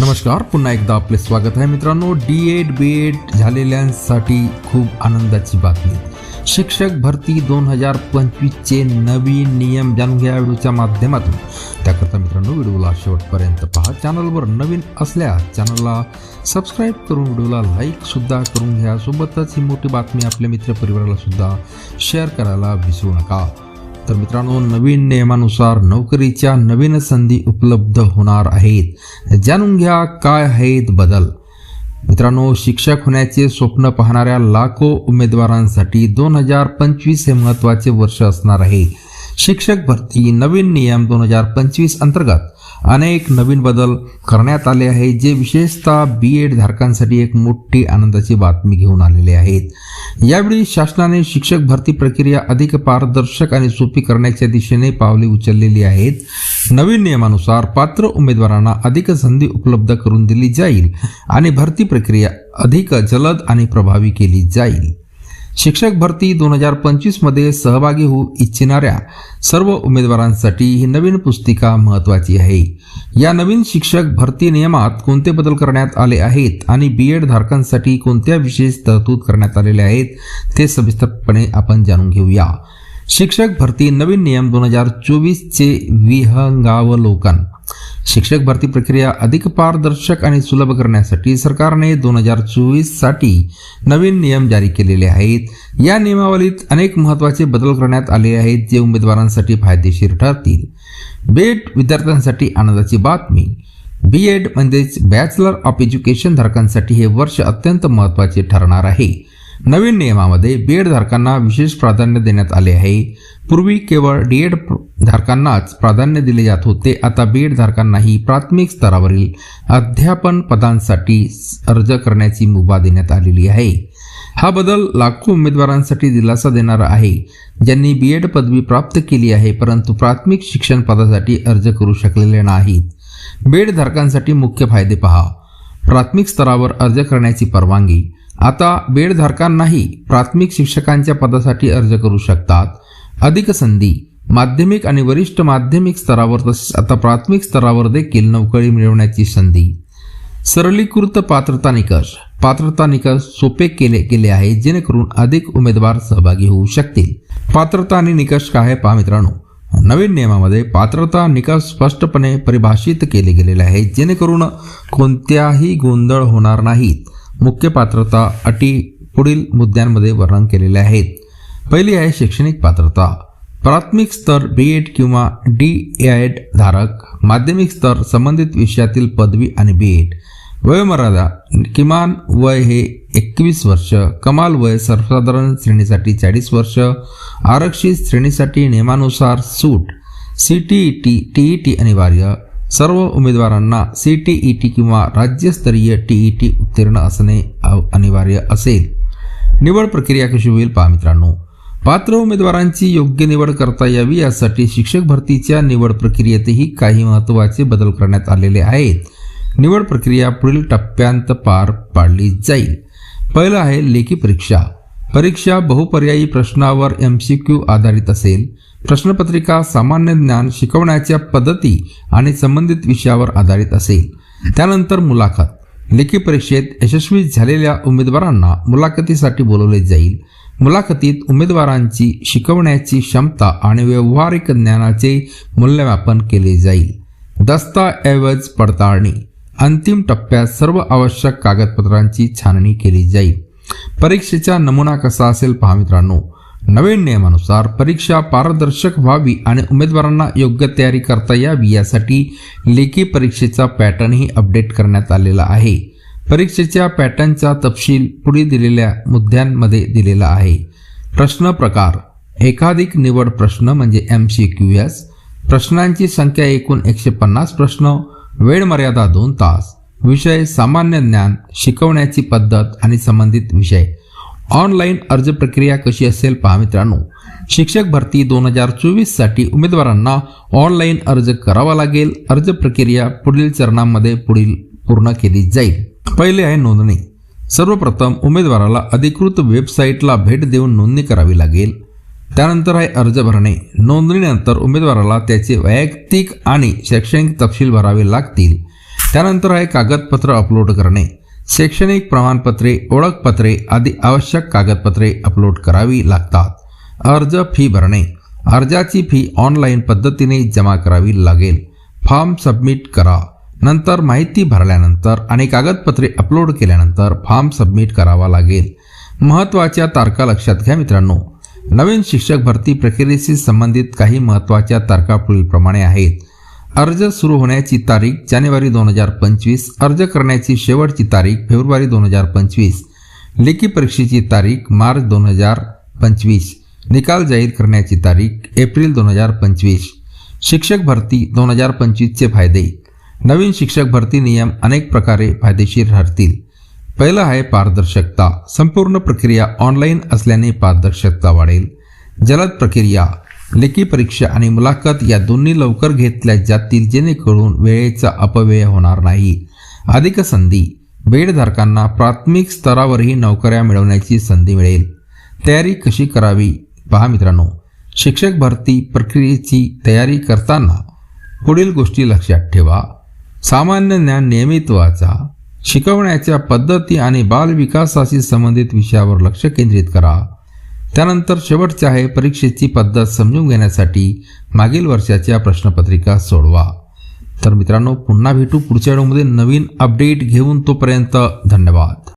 नमस्कार पुन्हा एकदा आपले स्वागत आहे मित्रांनो. डी एड बी एड झालेल्यांसाठी खूप आनंदाची बातमी. शिक्षक भरती दोन हजार पंचवीसचे नवीन नियम जाणून घ्या व्हिडिओच्या माध्यमातून. त्याकरता मित्रांनो व्हिडिओला शेवटपर्यंत पहा. चॅनलवर नवीन असल्यास चॅनलला सबस्क्राईब करून व्हिडिओला लाईकसुद्धा करून घ्या. सोबतच ही मोठी बातमी आपल्या मित्रपरिवाराला सुद्धा शेअर करायला विसरू नका. तर मित्रांनो नवीन नियमानुसार नोकरीच्या नवीन संधी उपलब्ध होणार आहेत. जाणून घ्या काय आहेत बदल. मित्रांनो शिक्षक होण्याचे स्वप्न पाहणाऱ्या लाखो उमेदवारांसाठी दोन हजार पंचवीस हे महत्त्वाचे वर्ष असणार आहे. शिक्षक भरती नवीन नियम दोन हजार पंचवीस अंतर्गत अनेक नवीन बदल करण्यात आले आहे जे विशेषतः बी एड धारकांसाठी एक मोठी आनंदाची बातमी घेऊन आलेले आहेत. यावेळी शासनाने शिक्षक भरती प्रक्रिया अधिक पारदर्शक आणि सोपी करण्याच्या दिशेने पावले उचललेली आहेत. नवीन नियमानुसार पात्र उमेदवारांना अधिक संधी उपलब्ध करून दिली जाईल आणि भरती प्रक्रिया अधिक जलद आणि प्रभावी केली जाईल. शिक्षक भरती दोन हजार पंचवीसमध्ये सहभागी होऊ इच्छिणाऱ्या सर्व उमेदवारांसाठी ही नवीन पुस्तिका महत्त्वाची आहे. या नवीन शिक्षक भरती नियमात कोणते बदल करण्यात आले आहेत आणि बी एड धारकांसाठी कोणत्या विशेष तरतूद करण्यात आलेल्या आहेत ते सविस्तरपणे आपण जाणून घेऊया. शिक्षक भरती नवीन नियम दोन हजार चोवीसचे विहंगावलोकन. शिक्षक भरती प्रक्रिया अधिक पारदर्शक आणि सुलभ करण्यासाठी सरकारने दोन हजार चोवीससाठी नवीन नियम जारी केलेले आहेत. या नियमावलीत अनेक महत्त्वाचे बदल करण्यात आले आहेत जे उमेदवारांसाठी फायदेशीर ठरतील. बेट विद्यार्थ्यांसाठी आनंदाची बातमी. बी एड म्हणजेच बॅचलर ऑफ एज्युकेशन धारकांसाठी हे वर्ष अत्यंत महत्त्वाचे ठरणार आहे. नवीन नियमामध्ये बी एड धारकांना विशेष प्राधान्य देण्यात आले आहे. पूर्वी केवळ डी एड धारकांनाच प्राधान्य दिले जात होते. आता बी एड धारकांनाही प्राथमिक स्तरावरील अध्यापन पदांसाठी अर्ज करण्याची मुभा देण्यात आलेली आहे. हा बदल लाखो उमेदवारांसाठी दिलासा देणारा आहे. ज्यांनी बी एड पदवी प्राप्त केली आहे परंतु प्राथमिक शिक्षण पदासाठी अर्ज करू शकलेले नाहीत. बेड धारकांसाठी मुख्य फायदे पहा. प्राथमिक स्तरावर अर्ज करण्याची परवानगी. आता बेडधारकांनाही प्राथमिक शिक्षकांच्या पदासाठी अर्ज करू शकतात. अधिक संधी. माध्यमिक आणि वरिष्ठ माध्यमिक स्तरावर तसेच आता प्राथमिक स्तरावर देखील नोकरी मिळवण्याची संधी. सरलीकृत पात्रता निकष. पात्रता निकष सोपे केले गेले आहेत जेणेकरून अधिक उमेदवार सहभागी होऊ शकतील. पात्रता आणि निकष काय आहे पहा मित्रांनो. नवीन नियमामध्ये पात्रता निकष स्पष्टपणे परिभाषित केले गेलेले आहेत जेणेकरून कोणत्याही गोंधळ होणार नाहीत. मुख्य पात्रता अटी पुढील मुद्द्यांमध्ये वर्णन केलेले आहेत. पहिली आहे शैक्षणिक पात्रता. प्राथमिक स्तर बी एड किंवा डी एड धारक माध्यमिक स्तर संबंधित विषयातील पदवी आणि बी एड वयोमर्यादा किमान वय हे एकवीस वर्ष कमाल वय सर्वसाधारण श्रेणीसाठी चाळीस वर्ष आरक्षित श्रेणीसाठी नियमानुसार सूट C T E T T E T अनिवार्य सर्व उमेदवारांना सी टी ई टी किंवा राज्यस्तरीय टी ई टी उत्तीर्ण असणे अनिवार्य असेल. निवड प्रक्रिया कशी होईल पहा मित्रांनो. पात्र उमेदवारांची योग्य निवड करता यावी यासाठी शिक्षक भरतीच्या निवड प्रक्रियेतही काही महत्त्वाचे बदल करण्यात आलेले आहेत. निवड प्रक्रिया पुढील टप्प्यांत पार पाडली जाईल. पहिलं आहे लेखी परीक्षा. परीक्षा बहुपर्यायी प्रश्नावर एम सी क्यू आधारित असेल. प्रश्नपत्रिका सामान्य ज्ञान शिकवण्याच्या पद्धती आणि संबंधित विषयावर आधारित असेल. त्यानंतर मुलाखत. लेखी परीक्षेत यशस्वी झालेल्या उमेदवारांना मुलाखतीसाठी बोलवले जाईल. मुलाखतीत उमेदवारांची शिकवण्याची क्षमता आणि व्यावहारिक ज्ञानाचे मूल्यमापन केले जाईल. दस्तऐवज पडताळणी. अंतिम टप्प्यात सर्व आवश्यक कागदपत्रांची छाननी केली जाईल. परीक्षेचा नमुना कसा असेल पहा मित्रांनो. नवीन नियमानुसार परीक्षा पारदर्शक व्हावी आणि उमेदवारांना योग्य तयारी करता यावी यासाठी लेखी परीक्षेचा पॅटर्नही अपडेट करण्यात आलेला आहे. परीक्षेच्या पॅटर्नचा तपशील पुढे दिलेल्या मुद्द्यांमध्ये दिलेला आहे. प्रश्न प्रकार. एकाधिक निवड प्रश्न म्हणजे एम सी क्यू एस प्रश्नांची संख्या एकूण एकशे पन्नास प्रश्न. वेळ मर्यादा दोन तास. विषय सामान्य ज्ञान शिकवण्याची पद्धत आणि संबंधित विषय. ऑनलाईन अर्ज प्रक्रिया कशी असेल पहा मित्रांनो. शिक्षक भरती दोन हजार चोवीससाठी उमेदवारांना ऑनलाईन अर्ज करावा लागेल. अर्ज प्रक्रिया पुढील चरणांमध्ये पुढील पूर्ण केली जाईल. पहिले आहे नोंदणी. सर्वप्रथम उमेदवाराला अधिकृत वेबसाईटला भेट देऊन नोंदणी करावी लागेल. त्यानंतर आहे अर्ज भरणे. नोंदणीनंतर उमेदवाराला त्याचे वैयक्तिक आणि शैक्षणिक तपशील भरावे लागतील. त्यानंतर आहे कागदपत्र अपलोड करणे. शैक्षणिक प्रमाणपत्रे ओळखपत्रे आदी आवश्यक कागदपत्रे अपलोड करावी लागतात. अर्ज फी भरणे. अर्जाची फी ऑनलाईन पद्धतीने जमा करावी लागेल. फॉर्म सबमिट करा. नंतर माहिती भरल्यानंतर आणि कागदपत्रे अपलोड केल्यानंतर फॉर्म सबमिट करावा लागेल. महत्त्वाच्या तारखा लक्षात घ्या मित्रांनो. नवीन शिक्षक भरती प्रक्रियेशी संबंधित काही महत्त्वाच्या तारखा पुढीलप्रमाणे आहेत. अर्ज सुरू होण्याची तारीख जानेवारी दोन हजार पंचवीस अर्ज करण्याची शेवटची तारीख फेब्रुवारी दोन हजार पंचवीस लेखी परीक्षेची तारीख मार्च दोन हजार पंचवीस निकाल जाहीर करण्याची तारीख एप्रिल दोन हजार पंचवीस शिक्षक भरती दोन हजार पंचवीसचे फायदे. नवीन शिक्षक भरती नियम अनेक प्रकारे फायदेशीर ठरतील. पहिलं आहे पारदर्शकता. संपूर्ण प्रक्रिया ऑनलाईन असल्याने पारदर्शकता वाढेल. जलद प्रक्रिया. लेखी परीक्षा आणि मुलाखत या दोन्ही लवकर घेतल्या जातील जेणेकरून वेळेचा अपव्यय होणार नाही. अधिक संधी. बेडधारकांना प्राथमिक स्तरावरही नोकऱ्या मिळवण्याची संधी मिळेल. तयारी कशी करावी? पहा मित्रांनो. शिक्षक भरती प्रक्रियेची तयारी करताना पुढील गोष्टी लक्षात ठेवा. सामान्य ज्ञान नियमित वाचा. शिकवण्याच्या पद्धती आणि बालविकासाशी संबंधित विषयावर लक्ष केंद्रित करा. त्यानंतर शेवटचे आहे परीक्षेची पद्धत समजून घेण्यासाठी मागील वर्षाच्या प्रश्नपत्रिका सोडवा. तर मित्रांनो पुन्हा भेटू पुढच्या व्हिडिओमध्ये नवीन अपडेट घेऊन तोपर्यंत धन्यवाद.